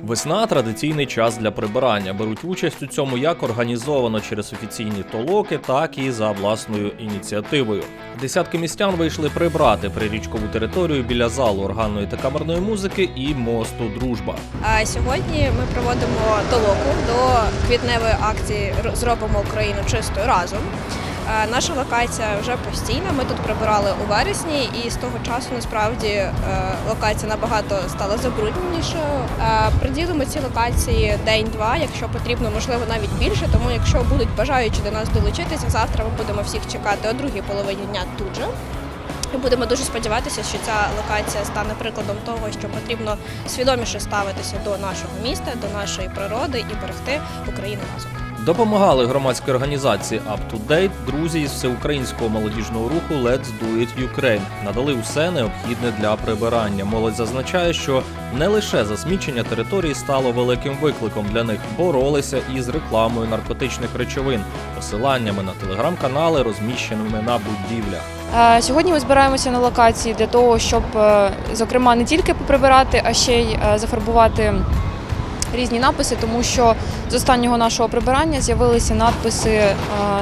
Весна традиційний час для прибирання. Беруть участь у цьому як організовано через офіційні толоки, так і за власною ініціативою. Десятки містян вийшли прибрати прирічкову територію біля залу органної та камерної музики і мосту Дружба. А сьогодні ми проводимо толоку до квітневої акції «Р- Зробимо Україну чистою разом. Е, Наша локація вже постійна. Ми тут прибирали у вересні, і з того часу насправді е, локація набагато стала забрудненішою. Е, Приділимо ці локації день-два, якщо потрібно, можливо, навіть більше. Тому, якщо будуть бажаючі до нас долучитися, завтра ми будемо всіх чекати о другій половині дня тут же. І будемо дуже сподіватися, що ця локація стане прикладом того, що потрібно свідоміше ставитися до нашого міста, до нашої природи і берегти Україну разом. Допомагали громадській організації Up друзі із всеукраїнського молодіжного руху Let's Do It Ukraine. Надали усе необхідне для прибирання. Молодь зазначає, що не лише засмічення території стало великим викликом для них, боролися із рекламою наркотичних речовин, посиланнями на телеграм-канали, розміщеними на будівлях. Е, Сьогодні ми збираємося на локації для того, щоб, е, зокрема, не тільки поприбирати, а ще й е, зафарбувати різні написи, тому що з останнього нашого прибирання з'явилися надписи е,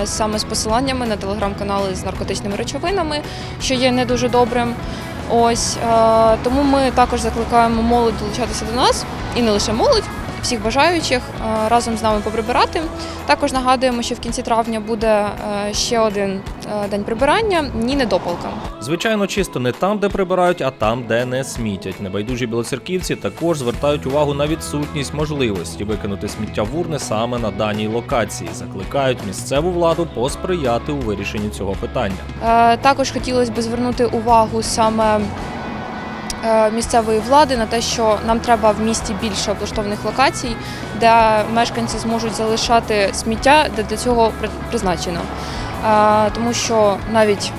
саме з посиланнями на телеграм-канали з наркотичними речовинами, що є не дуже добрим. Ось е, тому ми також закликаємо молодь долучатися до нас і не лише молодь. Всіх бажаючих е, разом з нами поприбирати. Також нагадуємо, що в кінці травня буде е, ще один е, день прибирання ні недопалкам. Звичайно, чисто не там, де прибирають, а там, де не смітять. Небайдужі білоцерківці також звертають увагу на відсутність можливості викинути сміття в урни саме на даній локації. Закликають місцеву владу посприяти у вирішенні цього питання. Також хотілося б звернути увагу саме місцевої влади на те, що нам треба в місті більше облаштованих локацій, де мешканці зможуть залишати сміття, де для цього призначено. Е, Тому що навіть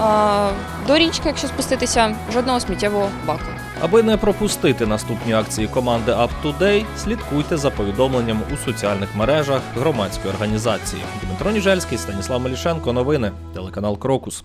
е, до річки, якщо спуститися, жодного сміттєвого баку. Аби не пропустити наступні акції команди Up to слідкуйте за повідомленням у соціальних мережах громадської організації. Дмитро Ніжельський, Станіслав Мелішенко. Новини, телеканал Крокус.